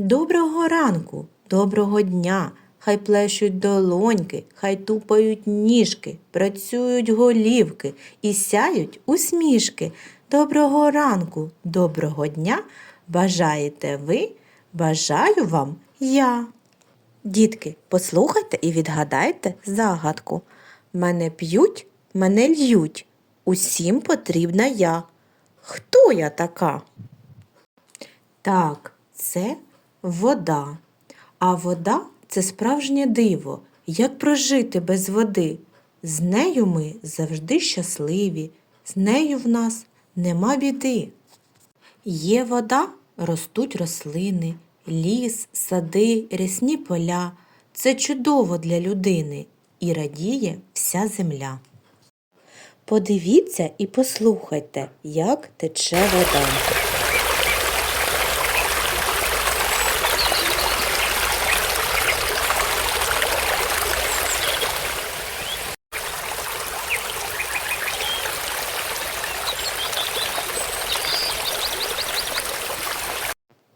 Доброго ранку, доброго дня. Хай плещуть долоньки, хай тупають ніжки, працюють голівки і сяють усмішки. Доброго ранку, доброго дня. Бажаєте ви, бажаю вам я. Дітки, послухайте і відгадайте загадку. Мене п'ють, мене льють. Усім потрібна я. Хто я така? Так, це вода. А вода це справжнє диво. Як прожити без води? З нею ми завжди щасливі, з нею в нас нема біди. Є вода, ростуть рослини, ліс, сади, рясні поля. Це чудово для людини і радіє вся земля. Подивіться і послухайте, як тече вода.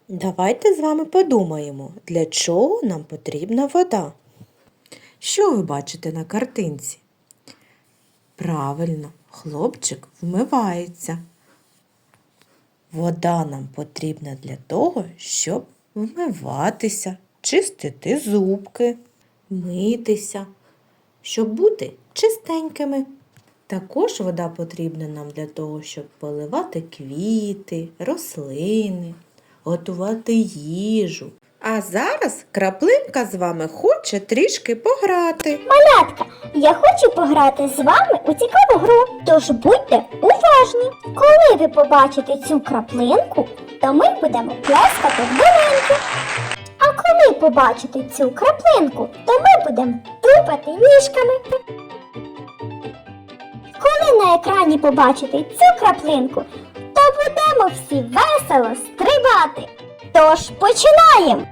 Давайте з вами подумаємо, для чого нам потрібна вода. Що ви бачите на картинці? Правильно, хлопчик вмивається. Вода нам потрібна для того, щоб вмиватися, чистити зубки, митися, щоб бути чистенькими. Також вода потрібна нам для того, щоб поливати квіти, рослини, готувати їжу. А зараз краплинка з вами хоче трішки пограти. Малятка, я хочу пограти з вами у цікаву гру. Тож будьте уважні. Коли ви побачите цю краплинку, то ми будемо плескати в долоньки. А коли побачите цю краплинку, то ми будемо тупати ніжками. Коли на екрані побачите цю краплинку, будемо всі весело стрибати. Тож починаємо!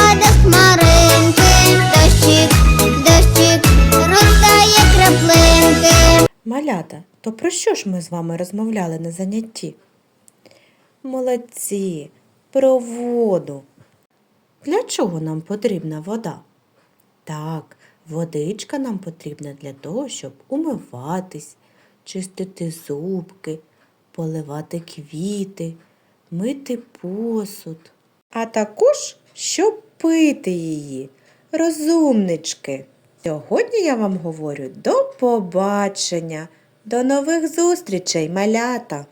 Паде. Дощик, дощик, роздає краплинки. Малята, то про що ж ми з вами розмовляли на занятті? Молодці, про воду. Для чого нам потрібна вода? Так, водичка нам потрібна для того, щоб умиватись, чистити зубки, поливати квіти, мити посуд. А також, щоб пити її. Розумнички. Сьогодні я вам говорю до побачення, до нових зустрічей, малята!